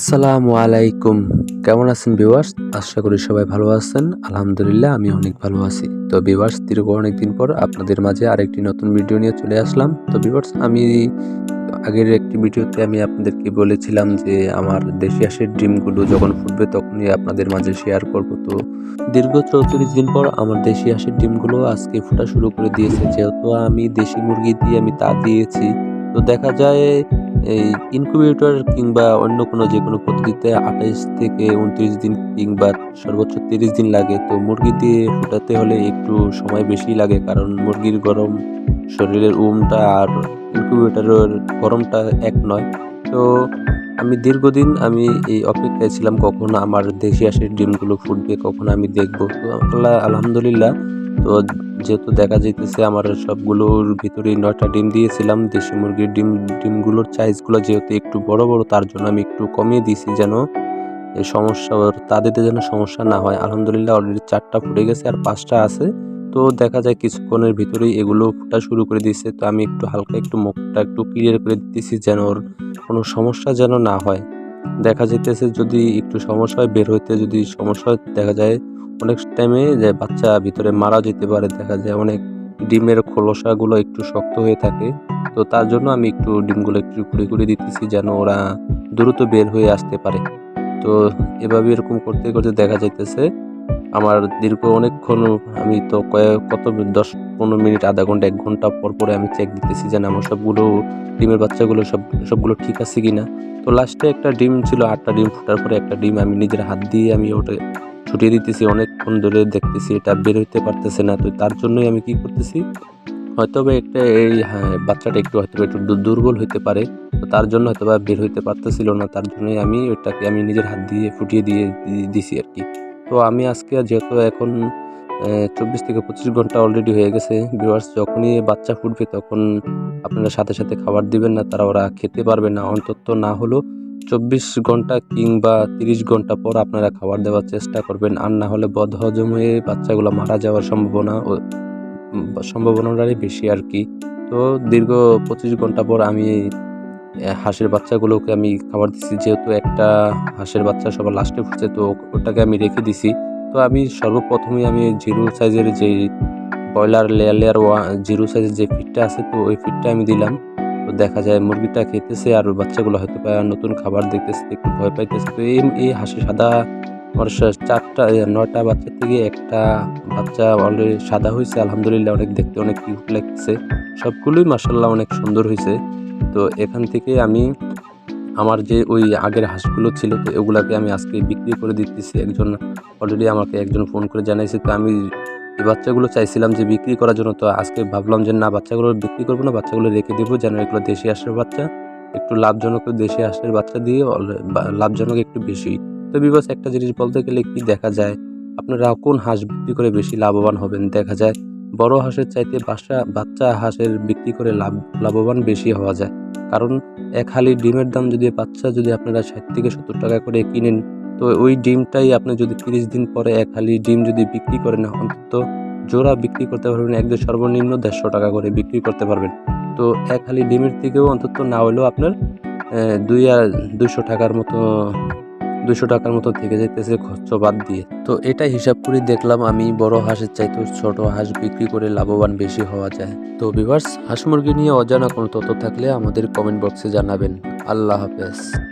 আসসালামু আলাইকুম। কেমন আছেন ভিউয়ার্স? আশা করি সবাই ভালো আছেন। আলহামদুলিল্লাহ আমি অনেক ভালো আছি। তো ভিউয়ার্স, দীর্ঘ অনেকদিন পর আপনাদের মাঝে আরেকটি নতুন ভিডিও নিয়ে চলে আসলাম। তো ভিউয়ার্স, আমি আগের একটি ভিডিওতে আমি আপনাদেরকে বলেছিলাম যে আমার দেশি হাঁসের ডিমগুলো যখন ফুটবে তখনই আপনাদের মাঝে শেয়ার করব। তো দীর্ঘ চৌত্রিশ দিন পর আমার দেশি হাঁসের ডিমগুলো আজকে ফোটা শুরু করে দিয়েছে। যেহেতু আমি দেশি মুরগি দিয়ে আমি তা দিয়েছি তো দেখা যায়, এই ইনকিউবেটর কিংবা অন্য কোনো যে কোনো পদ্ধতিতে আঠাইশ থেকে উনত্রিশ দিন কিংবা সর্বোচ্চ তিরিশ দিন লাগে। তো মুরগিতে ফুটাতে হলে একটু সময় বেশি লাগে কারণ মুরগির গরম শরীরের উমটা আর ইনকিউবেটরের গরমটা এক নয়। তো আমি দীর্ঘদিন আমি এই অপেক্ষায় ছিলাম কখন আমার দেশি আসে ডিমগুলো ফুটবে, কখন আমি দেখব। তো আল্লাহ, আলহামদুলিল্লাহ। তো যেহেতু দেখা যাইতেছে আমার সবগুলোর ভিতরে নয়টা ডিম দিয়েছিলাম, দেশি মুরগির ডিম, ডিমগুলোর সাইজগুলো যেহেতু একটু বড় বড়, তার জন্য আমি একটু কমিয়ে দিয়েছি যেন এই সমস্যা, তাদের যেন সমস্যা না হয়। আলহামদুলিল্লাহ অলরেডি চারটা ফুটে গেছে আর পাঁচটা আছে। তো দেখা যায় কিছুক্ষণের ভিতরেই এগুলো ফুটা শুরু করে দিয়েছে। তো আমি একটু হালকা একটু মুখটা একটু ক্লিয়ার করে দিতেছি যেন ওর কোনো সমস্যা যেন না হয়। দেখা যাইতেছে যদি একটু সমস্যা হয়, বের হইতে যদি সমস্যা দেখা যায় অনেক টাইমে যে বাচ্চা ভিতরে মারা যেতে পারে। দেখা যায় অনেক ডিমের খোলসাগুলো একটু শক্ত হয়ে থাকে। তো তার জন্য আমি একটু ডিমগুলো একটু খুঁড়ে খুঁড়ে দিতেছি যেন ওরা দ্রুত বের হয়ে আসতে পারে। তো এভাবে এরকম করতে করতে দেখা যাইতেছে আমার দীর্ঘ অনেকক্ষণ আমি তো কয়েক কত দশ পনেরো মিনিট আধা ঘণ্টা এক ঘণ্টা পর পরে আমি চেক দিতেছি যেন আমার সবগুলো ডিমের বাচ্চাগুলো সব সবগুলো ঠিক আছে কি না তো লাস্টে একটা ডিম ছিল আটটা ডিম ফুটার পরে একটা ডিম আমি নিজের হাত দিয়ে আমি ওটা ছুটিয়ে দিতেছি। অনেকক্ষণ ধরে দেখতেছি এটা বের হইতে পারতেছে না। তো তার জন্যই আমি কি করতেছি হয়তো বা একটা এই হ্যাঁ, বাচ্চাটা একটু হয়তো একটু দুর্বল হইতে পারে। তো তার জন্য হয়তো বা বের হইতে পারতেছিল না। তার জন্যই আমি ওটাকে আমি নিজের হাত দিয়ে ফুটিয়ে দিয়ে দিছি আর কি। তো আমি আজকে যেহেতু এখন চব্বিশ থেকে পঁচিশ ঘণ্টা অলরেডি হয়ে গেছে ভিউয়ার্স যখনই বাচ্চা ফুটবে তখন আপনারা সাথে সাথে খাবার দিবেন না, তারা ওরা খেতে পারবে না। অন্তত না হলেও চব্বিশ ঘণ্টা কিংবা তিরিশ ঘণ্টা পর আপনারা খাবার দেওয়ার চেষ্টা করবেন, আর না হলে বদহজম হয়ে বাচ্চাগুলো মারা যাওয়ার সম্ভাবনা সম্ভাবনাটাই বেশি আর কি। তো দীর্ঘ পঁচিশ ঘণ্টা পর আমি হাঁসের বাচ্চাগুলোকে আমি খাবার দিচ্ছি যেহেতু একটা হাঁসের বাচ্চা সবার লাস্টে ফুটছে, তো ওটাকে আমি রেখে দিছি। তো আমি সর্বপ্রথমে আমি জিরো সাইজের যে ব্রয়লার লেয়ার লেয়ার ওয়া জিরো সাইজের যে ফিটটা আছে, তো ওই ফিটটা আমি দিলাম। তো দেখা যায় মুরগিটা খেতেছে আর বাচ্চাগুলো হয়তো নতুন খাবার দেখতেছে একটু ভয় পাইতেছে। তো এই এই হাঁসি সাদা আমার চারটা নয়টা বাচ্চা থেকে একটা বাচ্চা অলরেডি সাদা হয়েছে আলহামদুলিল্লাহ অনেক দেখতে অনেক কিউট লাগতেছে। সবগুলোই মাসাল্লাহ অনেক সুন্দর হয়েছে তো এখান থেকে আমি আমার যে ওই আগের হাঁসগুলো ছিল, তো এগুলাকে আমি আজকে বিক্রি করে দিতেছি। একজন অলরেডি আমাকে একজন ফোন করে জানাইছে, তো আমি এই বাচ্চাগুলো চাইছিলাম যে বিক্রি করার জন্য, তো আজকে ভাবলাম যে না, বাচ্চাগুলো বিক্রি করব না, বাচ্চাগুলো রেখে দেবো যেন এগুলো দেশি হাঁসের বাচ্চা, একটু লাভজনক দেশি হাঁসের বাচ্চা দিয়ে লাভজনক একটু বেশি। তো বিবাস একটা জিনিস বলতে গেলে কি দেখা যায়, আপনারা কোন হাঁস বিক্রি করে বেশি লাভবান হবেন? দেখা যায়, বড় হাঁসের চাইতে বাসা, বাচ্চা হাঁসের বিক্রি করে লাভ, লাভবান বেশি হওয়া যায়। কারণ এক হালি ডিমের দাম যদি বাচ্চা যদি আপনারা ষাট থেকে সত্তর টাকা করে কিনেন, তো ওই ডিমটাই আপনি যদি তিরিশ দিন পরে এক হালি ডিম যদি বিক্রি করেন, অন্তত জোড়া বিক্রি করতে পারবেন, একদম সর্বনিম্ন দেড়শো টাকা করে বিক্রি করতে পারবেন। তো এক হালি ডিমের থেকেও অন্তত না হলেও আপনার দুই আর দুশো টাকার মতো দুশো টাকার মতো থেকে যেতেছে খরচ বাদ দিয়ে। তো এটা হিসাব করে দেখলাম আমি, বড় হাঁসের চাইতে ছোট হাঁস বিক্রি করে লাভবান বেশি হওয়া যায়। তো বিভার্স হাঁস মুরগি নিয়ে অজানা কোনো তথ্য থাকলে আমাদের কমেন্ট বক্সে জানাবেন। আল্লাহ হাফেজ।